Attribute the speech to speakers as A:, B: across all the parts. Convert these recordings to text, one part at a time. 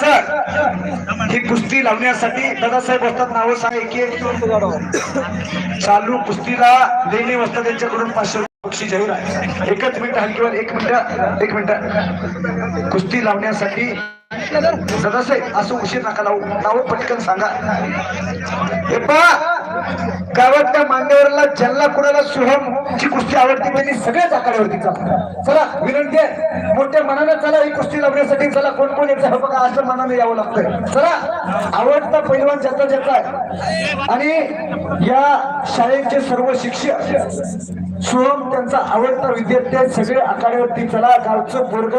A: Sir ही कुस्ती लावण्यासाठी दादासाहेब असतात नाव सांग. एक चालू कुस्तीला लेणी वाजता त्यांच्याकडून पाचशे बक्षीस जाहीर आहे. एकच मिनिट हलकीवर एक मिनिट एक मिनिट. कुस्ती लावण्यासाठी दादासाहेब असं उशीर नका लावू. नाव पटकन सांगा. हे गावातल्या मांडेवरला ज्यांना कुणाला सुहम ची कुस्ती आवडती त्यांनी सगळ्याच आखाड्यावरती चला चला विनंती आहे मोठ्या मनानं चला ही कुस्ती लावण्यासाठी चला कोण कोण यायचं हे बघा असं मनानं यावं लागतंय. चला आवडता पैलवान ज्याचा ज्याचा आहे. आणि या शाळेचे सर्व शिक्षक सुहम त्यांचा आवडता विद्यार्थी आहे सगळे आखाड्यावरती चला गावचं पोरग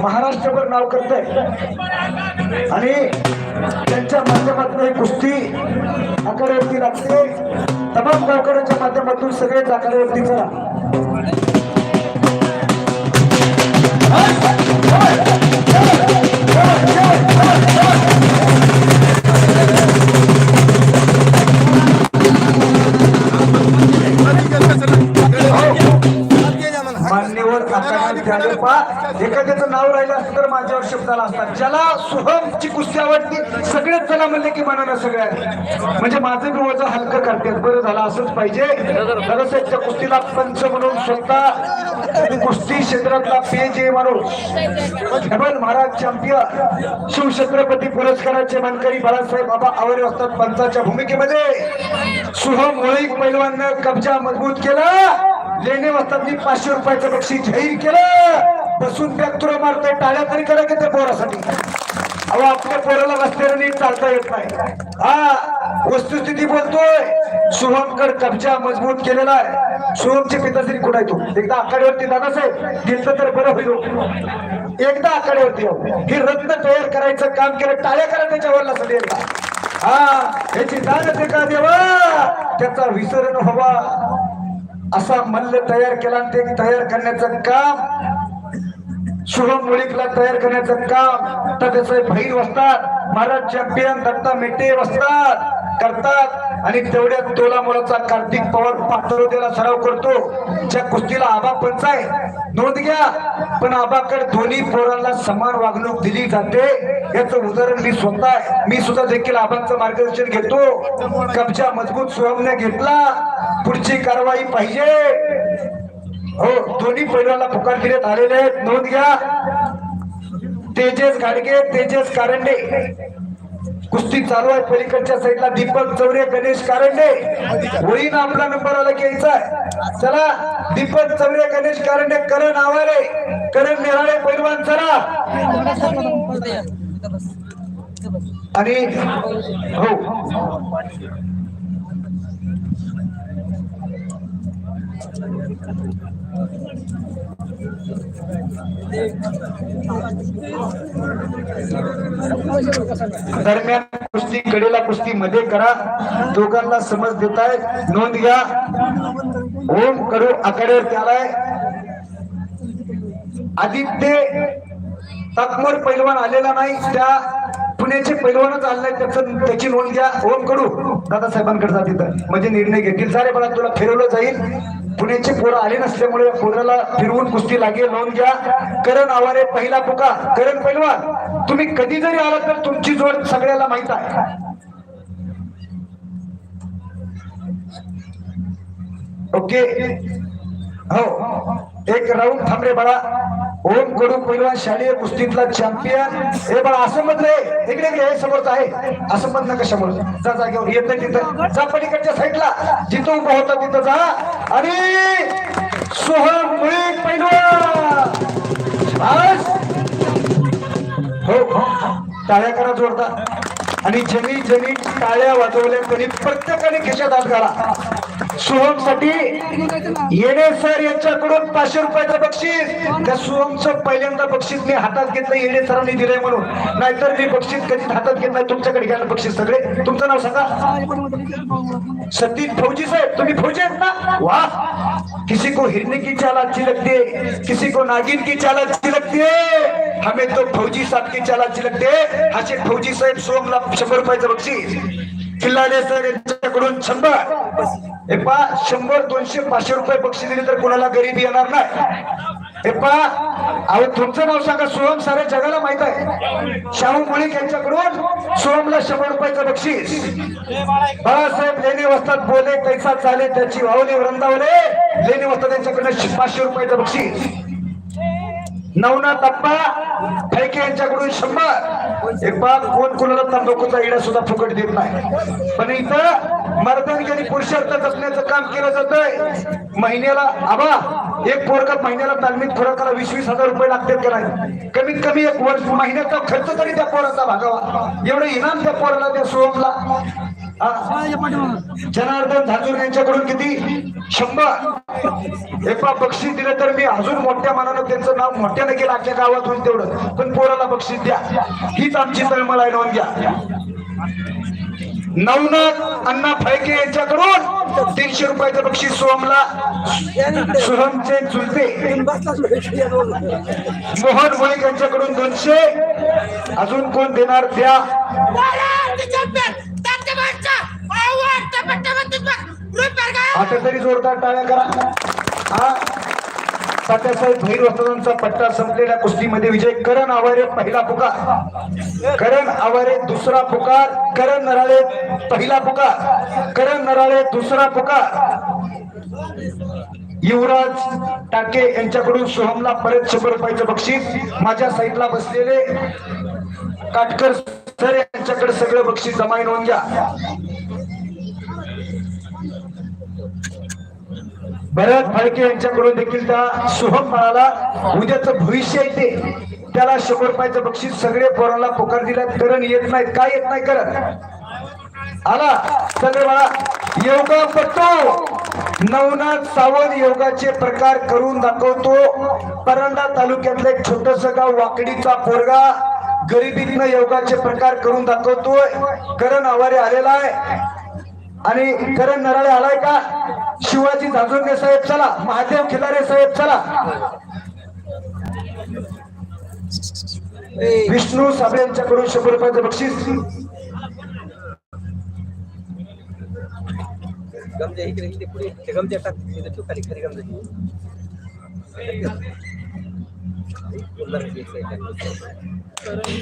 A: महाराष्ट्रभर नाव करतंय. आणि त्यांच्या माध्यमातून ही कुस्ती आखाड्यावरती लागते. तमाम गावकऱ्यांच्या माध्यमातून सगळे दाखले चला. मान्यवर एखाद्याचं नाव राहिलं असतं तर माझ्यावर शब्द आला असता. ज्याला सुहमची कुस्ती आवडते सगळे जण म्हणले की मनानं सगळ्या म्हणजे माझं बी वजन हलकं करतात. बरं झालं असंच पाहिजे. दादासाहेबच्या कुस्तीला पंच म्हणून स्वतः कुस्ती क्षेत्रातला पेज आहे माणूस. धबल महाराज चॅम्पियन शिवछत्रपती पुरस्काराचे मानकरी बाळासाहेब बाबा आवरे असतात पंचाच्या भूमिकेमध्ये. सुह मुळीक पैलवाननं कब्जा मजबूत केला. लेणे वाजतानी पाचशे रुपयाचं बक्षीस जाहीर केलं. बसून बॅक्टुरा मारतोय टाळ्या तरी करा की त्या पोरासाठी. अहो आपल्या पोराला रस्त्याने चालता येत नाही. हा वस्तुस्थिती बोलतोय. शुभमकड कब्जा मजबूत केलेला आहे. शुभमचे पिताश्री कुठे आहे तू? एकदा आखाड्यावरती दादासाहेब दिलं तर बरं होईल हो. एकदा आखाड्यावरती हो. हे. रत्न तयार करायचं काम केलं टाळ्या करा त्याच्यावर साठी हा याची दान का देवा? त्याचा विसरण हवा असा मल्ल तयार केला आणि ते तयार करण्याचं काम शुभम मुळीकला तयार करण्याचं काम तर त्याचे बहीण वसतात भारत चॅम्पियन दत्ता मेटे वसतात करतात. आणि तेवढ्या तोला मुलाचा कार्तिक पवार पात्रतेला सराव करतो. ज्या कुस्तीला आबा पंच आहे नोंद घ्या. पण आबाकडे दोन्ही पोरांना समान वागणूक दिली जाते. याचं उदाहरण मी स्वतः आहे. मी सुद्धा देखील आबांचं मार्गदर्शन घेतो. कब्जा मजबूत सुहमने घेतला. पुढची कारवाई पाहिजे. हो दोन्ही पैलवाला पुकार फिरत आलेले आहेत. नोंद घ्या. तेजस गाडगे तेजस कारंडे. कुस्ती चालू आहे. पलीकडच्या साईडला दीपक चौरे गणेश कारंडे. होईन आपला नंबर आला घ्यायचा आहे. चला दीपक चौरे गणेश कारंडे करण आवारे. करण निराळे पैलवान चला. आणि हो. दरम्यान कुस्ती कडेला कुस्ती मध्ये करा. दोघांना समज देताय नोंद घ्या. ओम कडू आकडे आलाय आदित्य तकमोर पैलवान आलेला नाही. त्या पुण्याचे पैलवानच आले त्याचं त्याची नोंद घ्या. ओम कडू दादासाहेबांकडे जा तिथं. म्हणजे निर्णय घेतील. सारे मला तुला फिरवलं जाईल. पुण्याचे पोरं आले नसल्यामुळे पोराला फिरवून कुस्ती लागेल. नोंद घ्या. करण आवारे पहिला पुका करण पैलवान तुम्ही कधी जरी आलात तर तुमची जोड सगळ्याला माहीत आहे. ओके. हो. एक राऊंड थांबरे बाळा. ओम कडू पहिलवान शालेय कुस्तीतला चॅम्पियन हे बाळा असं म्हणलंय इकडे हे समोरच आहे. असं म्हण नका समोर. जा जागेवर येत नाही तिथं. जा पलीकडच्या साईडला. जिथं उभं होता तिथं जा. आणि सोहम मुळे पैलवान. हो, हो, हो टाळ्या करा जोडता आणि ज्यांनी ज्यांनी टाळ्या वाजवल्या तरी प्रत्येकाने खिशात हात घाला. सोहमसाठी येणे सर यांच्याकडून पाचशे रुपयाचं बक्षीस. त्या सोहमचं पहिल्यांदा बक्षीस मी हातात घेतलं येणे सरांनी दिलंय म्हणून. नाहीतर मी बक्षीस कधीच हातात घेत नाही. तुमच्याकडे घ्यायला बक्षीस सगळे. तुमचं नाव सांगा. सतीश फौजी साहेब तुम्ही फौजी आहेत ना? वा. किसी को हिरने की चाल अच्छी लगती है किसी को नागिन की चाल अच्छी लगती है. हमें तो फौजी साहब की चाल अच्छी लगती है. हाशिक फौजी साहेब सोमला शंभर रुपयाचं बक्षीस. किल्लारे सर यांच्याकडून शंभर. हे पा शंभर दोनशे पाचशे रुपये बक्षीस दिले तर कोणाला गरीबी येणार नाही. हे पा अहो तुमचं नाव सांगा सोहम साऱ्या जगाला माहीत आहे. शाहू मुळीक यांच्याकडून सोहमला शंभर रुपयाचं बक्षीस. बाळासाहेब लेणी वस्तात बोले तैसा चाले त्याची वावली वृंदावले लेणी वस्तात यांच्याकडून पाचशे रुपयाचं बक्षीस. नवनाथ अप्पा फैके यांच्याकडून शंभर. एक बाब कोण कोणाला तंबाखूचा इडा सुद्धा फुकट देत नाही. पण इथं मर्दांनी आणि पुरुषार्थ जपण्याचं काम केलं जातंय. महिन्याला आबा एक पोरका महिन्याला तालमीत खुराकाला वीस वीस हजार रुपये लागतात का नाही? कमीत कमी एक वर्ष महिन्याचा खर्च तरी त्या पोराचा भागावा. एवढं इनाम त्या पोराला त्या सोहमला जनार्दन झाजूर यांच्याकडून किती? शंभर. एका बक्षीस दिलं तर मी अजून मोठ्या मनानं त्यांचं नाव मोठ्यानं केलं आपल्या गावात होईल तेवढं. पण पोराला बक्षीस द्या. हीच आमची तळमळ आहे नोंद घ्या. नवनाथ अण्णा फैके यांच्याकडून तीनशे रुपयाचं बक्षीस सोहमला सोहमचे चुलते मोहन मुळीक यांच्याकडून दोनशे. अजून कोण देणार द्या? आता तरी जोरदार टाळ्या करा. हा. तात्यासाहेब भैर वस्तांचा पट्टा संपलेल्या कुस्तीमध्ये विजय. करण आवारे पहिला पुकार. करण आवारे दुसरा पुकार. करण नराळे पहिला पुकार. करण नराळे दुसरा पुकार. युवराज टाके यांच्याकडून सोहमला परत शंभर रुपयाचं बक्षीस. माझ्या साईडला बसलेले काटकर सर यांच्याकडे सगळं बक्षीस जमाई नोंद घ्या भरत फाळके यांच्याकडून देखील त्या शुभम बाळाला उद्याचं भविष्य येते त्याला शंभर रुपयाचं बक्षीस सगळे पोरांना पोकार दिला. करण येत नाहीत. काय येत नाही करत आला. सगळे बाळा योगा पटतो नवनाथ सावंत योगाचे प्रकार करून दाखवतो. परंडा तालुक्यातलं एक छोटस गाव वाकडीचा पोरगा गरिबीतनं योगाचे प्रकार करून दाखवतोय. करण आवारे आलेला आहे. आणि करण नराळे आलाय का? शिवाजी जाजोगे साहेब चला. महादेव खिलारे साहेब चला. विष्णू साबळे यांच्याकडून शंभर रुपयाचं बक्षीस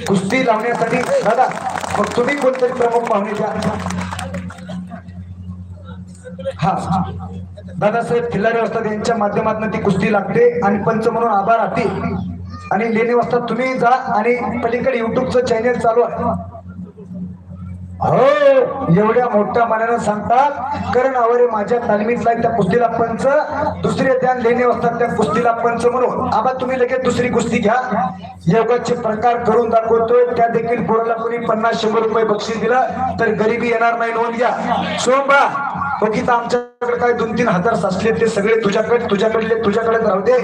A: कुस्ती लावण्यासाठी दादा मग तुम्ही कोणतरी प्रमुख पाहुणे द्या हा. दादासाहेब खिल्लारे असतात यांच्या माध्यमातून ती कुस्ती लागते. आणि पंच म्हणून आभार राहते आणि लेणी वाजता तुम्ही जा आणि पलीकडे युट्यूबचं चॅनेल चालू आहे. हो एवढ्या मोठ्या मनानं सांगतात. कारण आवरे माझ्या तालमीतला त्या कुस्तीला पंच. दुसरे ध्यान लेणे असतात त्या कुस्तीला पंच म्हणून. आबा तुम्ही लगेच दुसरी कुस्ती घ्या. योगाचे प्रकार करून दाखवतोय. त्या देखील पोराला कोणी पन्नास शंभर रुपये बक्षीस दिलं तर गरिबी येणार नाही नोंद घ्या. सोमबा बघित आमच्याकडे काय दोन तीन हजार साचले ते सगळे तुझ्याकडे तुझ्याकडले तुझ्याकडेच राहू दे.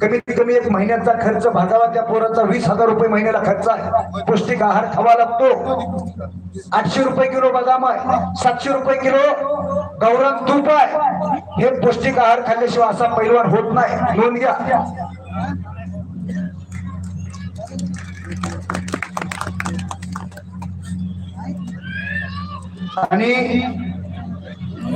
A: कमीत कमी एक महिन्याचा खर्च भागावा त्या पोराचा. वीस हजार रुपये महिन्याला खर्च आहे. पौष्टिक आहार खावा लागतो. आठशे रुपये किलो बदाम आहे. सातशे रुपये किलो गौरव तूप आहे. हे पौष्टिक आहार खाल्ल्याशिवाय असा पैलवान होत नाही. नोंद घ्या. आणि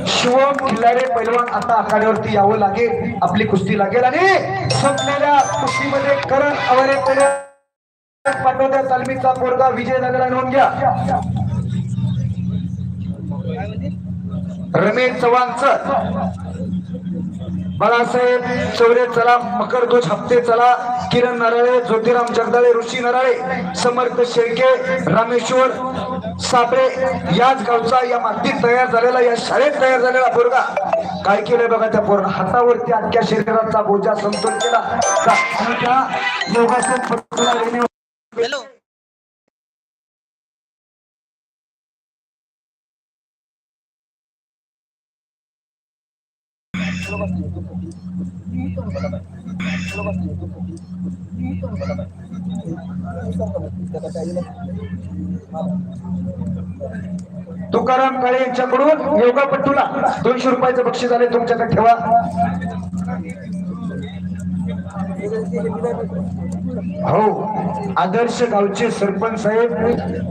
A: शिवम खिल्लारे पैलवान आता आखाड्यावरती यावं लागेल आपली कुस्ती लागेल आणि संपलेल्या कुस्तीमध्ये करण अवरे पैलवान तालमीचा पोरगा विजय नोंद घ्या. रमेश चव्हाणचं. बाळासाहेब चौरे चला मकर ध्वज हप्ते चला. किरण नराळे ज्योतिराम जगदाळे ऋषी नराळे समर्थ शेळके रामेश्वर साबळे याच गावचा या मातीत तयार झालेला या शाळेत तयार झालेला पोरगा. काय केलंय बघा त्या पोरगा? हातावरती अख्ख्या शरीराचा बोजा समतोल केला. का- त्या योगासन
B: हॅलो.
A: तुकाराम काळे यांच्याकडून योगापट्टूला दोनशे रुपयाचं बक्षीस आले तुमच्याकडे ठेवा. हो. आदर्श गावचे सरपंच साहेब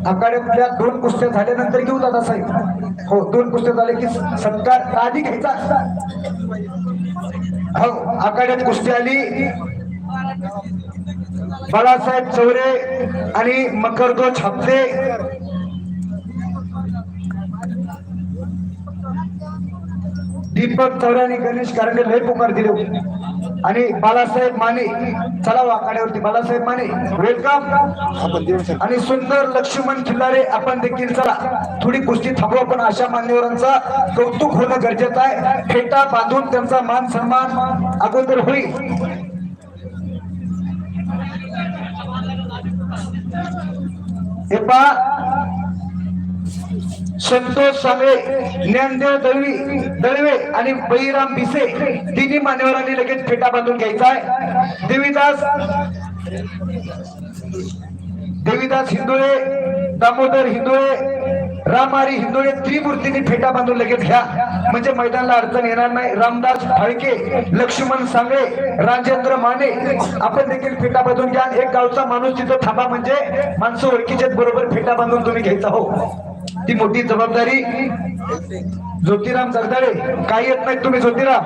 A: आखाड्यातल्या दोन कुस्त्या झाल्यानंतर घेऊ दादा साहेब. हो दोन कुस्त्या झाले की सत्कार आधी घ्यायचा. हो आखाड्यात कुस्ती आली. बाळासाहेब चौरे आणि मकरदो छापते दीपक चौरे आणि गणेश कारंडे लय पुकार दिले. होते. आणि बाळासाहेब माने चला वाकाड्यावरती बाळासाहेब माने वेलकम आणि सुंदर लक्ष्मण खिल्लारे आपण देखील चला. थोडी कुस्ती थांबवा पण अशा मान्यवरांचा. कौतुक होणं गरजेचं आहे. फेटा बांधून त्यांचा मान सन्मान अगोदर होईल. हे पहा संतोष साबळे ज्ञानदेव दळवी दळवे आणि बळीराम भिसे तिन्ही मान्यवरांनी लगेच फेटा बांधून घ्यायचा आहे. देवीदास देवीदास हिंदुळे दामोदर हिंदुळे रामारी हिंदुळे त्रिमूर्तींनी फेटा बांधून लगेच घ्या. म्हणजे मैदानाला अडचण येणार नाही. रामदास फाळके लक्ष्मण सांगळे राजेंद्र माने आपण देखील फेटा बांधून घ्या. एक गावचा माणूस तिथं थांबा म्हणजे माणसं ओळखीचे बरोबर फेटा बांधून तुम्ही घ्यायचा हो. ती मोठी जबाबदारी ज्योतिराम सरदारे. काही येत नाही तुम्ही ज्योतिराम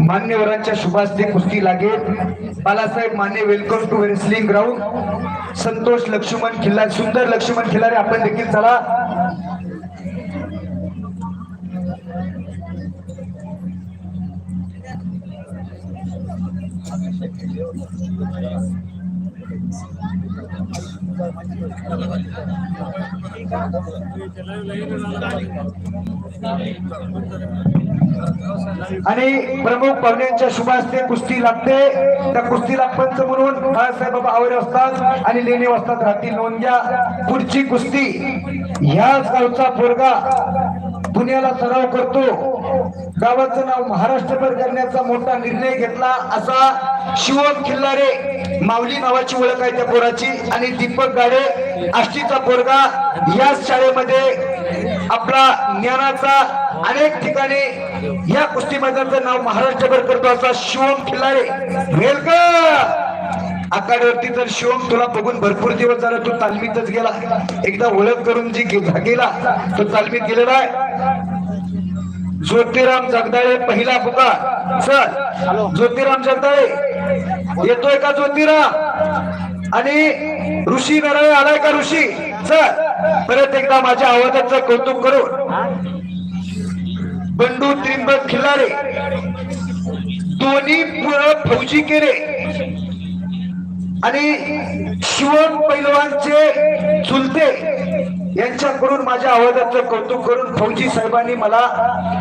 A: मान्यवरांच्या शुभास्ते कुस्ती लागेल Balasaheb Mane welcome to wrestling ground Santosh Laxman खिल्ला Sundar Laxman Khillare आपण देखील चला. आणि प्रमुख पाहुण्यांच्या शुभास्ते कुस्ती लागते. त्या कुस्तीला पंच म्हणून बाळासाहेब बाबा आवरे असतात आणि लेणी असतात राहतील नोंद घ्या. पुढची कुस्ती ह्याच गावचा पोरगा पुण्याला सराव करतो. गावाचं नाव महाराष्ट्रभर करण्याचा मोठा निर्णय घेतला असा शिवम खिल्लारे माऊली नावाची ओळख आहे त्या पोराची आणि दीपक गाडे आष्टीचा पोरगा याच शाळेमध्ये आपला ज्ञानाचा अनेक ठिकाणी या कुस्ती मैदानाचं नाव महाराष्ट्रभर करतो असा शिवम खिल्लारे. वेलकम! आखाड्यावरती जर शिवम तुला बघून भरपूर दिवस झाला तू तालमीतच गेला. एकदा ओळख करून जी गेला तो तालमीत गेलेला आहे. ज्योतिराम जगदाळे पहिला पुकार. सर ज्योतिराम जगदाळे येतोय का ज्योतिराम? आणि ऋषी नरळे आलाय का ऋषी? सर परत एकदा माझ्या आवाजाचं कौतुक करून. बंडू त्रिंबक खिल्लारे दोन्ही पुरं फौजी केरे आणि शिवम पैलवानचे चुलते यांच्याकडून माझ्या आवाजाचं कौतुक करून फौजी साहेबांनी मला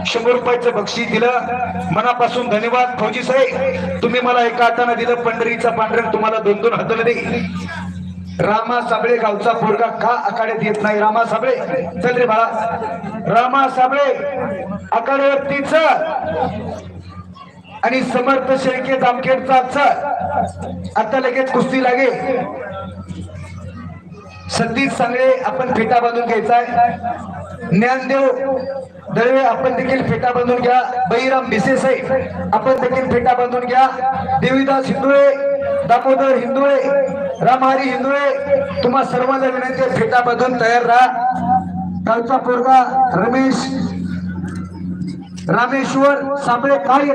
A: शंभर रुपयाचं बक्षीस दिलं. मनापासून धन्यवाद फौजी साहेब. तुम्ही मला एका हाताने दिलं पंढरीचा पांढरंग तुम्हाला दोन दोन हाताने दे. रामा साबळे गावचा पोरगा का आखाड्यात येत नाही? रामा साबळे. चल रे बाळा. रामा साबळे आखाड्यावरती चल. आणि समर्थ शेळके जामखेडचा चल. आता लगेच कुस्ती लागे. सतीश सांगळे आपण फेटा बांधून घ्यायचा आहे. ज्ञानदेव दळवे आपण देखील फेटा बांधून घ्या. बहिराम भिसे आपण देखील फेटा बांधून घ्या. देवीदास हिंदुळे दामोदर हिंदुळे रामहारी हिंदुळे तुम्हा सर्वांना विनंती आहे, फेटा बांधून तयार राहा. कालचा पोरगा रमेश रामेश्वर साबळे काय